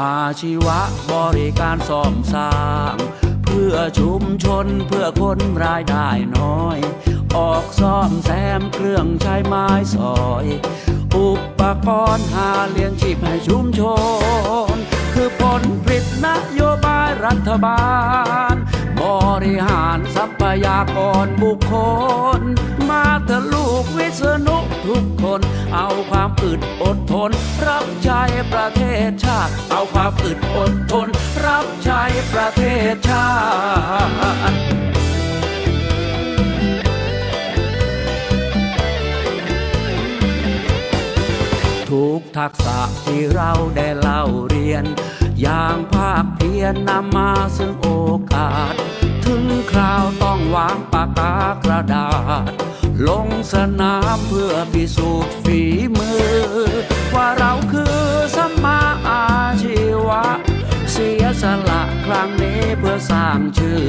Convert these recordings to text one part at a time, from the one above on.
อาชีวะบริการซ่อมสร้าง เพื่อชุมชนเพื่อคนรายได้น้อย ออกซ่อมแซมเครื่องใช้ไม้สอย อุปกรณ์หาเลี้ยงชีพให้ชุมชน คือผลผลิตนโยบายรัฐบาล บริหารทรัพยากรบุคคล มาเถอะลูกวิษณุ ทุกคน เอาความอึดอดทน รับใช้ประเทศชาติ เอาความอึดอดทน รับใช้ประเทศชาติทุกทักษะที่เราได้เล่าเรียน อย่างภาคเพียรนำมาซึ่งโอกาส ถึงคราวต้องวางปากกากระดาษ ลง สนามเพื่อพิสูจน์ฝีมือ ว่าเราคือสมมาอาชีวะ เสียสละครั้งนี้เพื่อสร้างชื่อ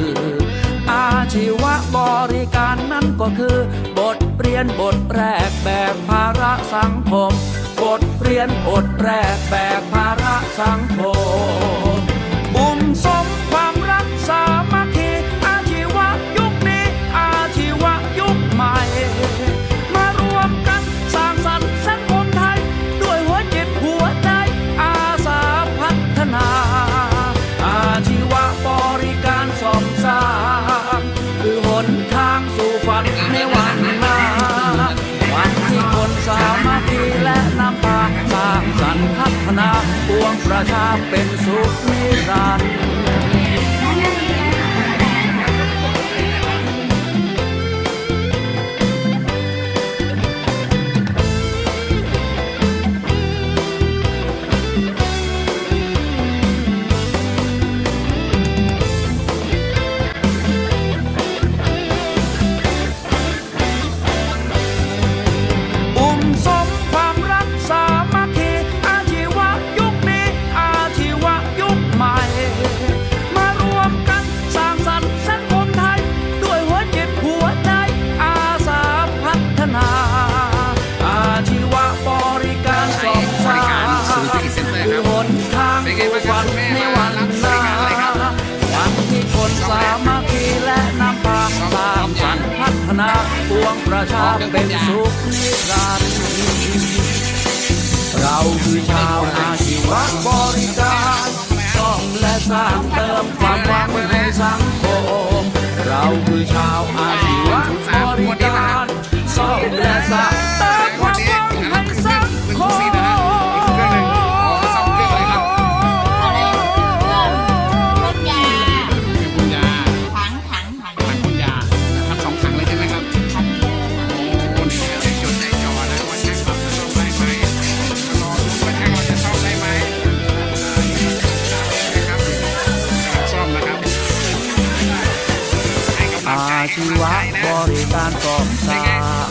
อาชีวะบริการนั้นก็คือ บทเรียนบทแรกแบกภาระสังคม บทเรียนบทแรกแบกภาระสังคม นทางสู่ฝันในวันหน้าวันที่คนสามัคคีและนำพาสร้างสรรค์พัฒนาปวงประชาเป็นสุขนิรันดร์ ประชาเป็นสุขนิรันดร์เราคือชาวอาชีวะบริการต้อมและสร้างเติมความหวังในสังคม เราคือชาวอาชีวะบริการ อาชีวะบริการซ่อมสร้าง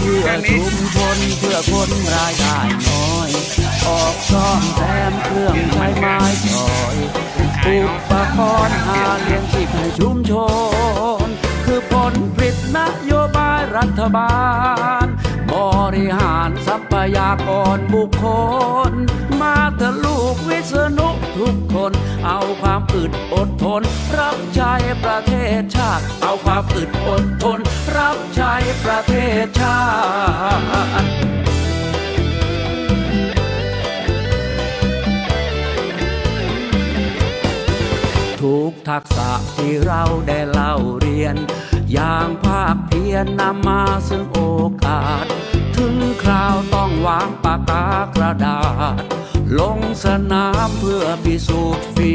เพื่อชุมชนเพื่อคนรายได้น้อย ออกซ่อมแซมเครื่องใช้ไม้สอยอุปกรณ์หาเลี้ยงชีพให้ชุมชน คือผลผลิตนโยบายรัฐบาล บริหารทรัพยากรบุคคล มาเถอะลูกวิษณุทุกคน ความอึดอดทน รับใช้ประเทศชาติ เอาความอึดอดทน รับใช้ประเทศชาติ ทุกทักษะที่เราได้เล่าเรียน อย่างภาคเพียรนำมาซึ่งโอกาส ถึงคราวต้องวางปากกากระดาษ ลงสนามเพื่อพิสูจน์ ฝี